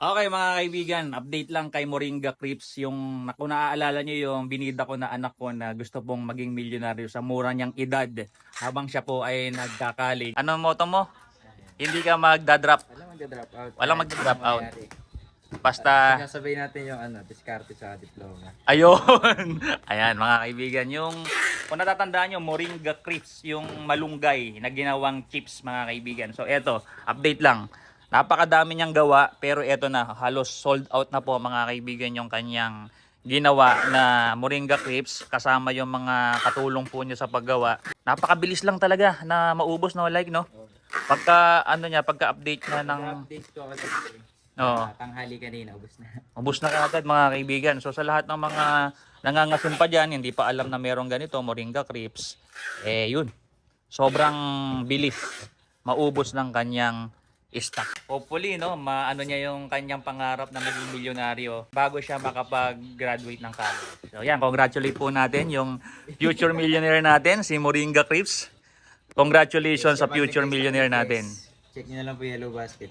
Okay mga kaibigan, update lang kay Moringa Crips. Yung kung naaalala nyo yung binida ko na anak ko na gusto pong maging milyonaryo sa mura niyang edad habang siya po ay nagkakalig. Ano ang motto mo? Hindi ka magda-drop. Walang magda-drop out. Walang magda-drop out. Basta, Sinasabay natin yung ano, diskarte sa diploma. ayun. Ayan mga kaibigan, yung kung natatandaan nyo, Moringa Crips, yung malunggay na ginawang chips mga kaibigan. So eto, update lang. Napakadami niyang gawa pero eto na, halos sold out na po mga kaibigan yung kanyang ginawa na Moringa Crips kasama yung mga katulong po niya sa paggawa. Napakabilis lang talaga na maubos no like no. Pagka ano niya, pagka-update niya ng Update ko ako kasi. Oo. tanghali kanina, ubos na. Ubus na kaagad mga kaibigan. So sa lahat ng mga nangangasin pa dyan, hindi pa alam na meron ganito, Moringa Crips, eh yun. Sobrang bilis. Maubos ng kanyang stock. Hopefully, no, maano niya yung kanyang pangarap na maging milyonaryo bago siya makapag-graduate ng college. So yan, congratulate po natin yung future millionaire natin, si Moringa Crips. Congratulations sa future millionaire natin. Check nyo na lang po Yellow Basket.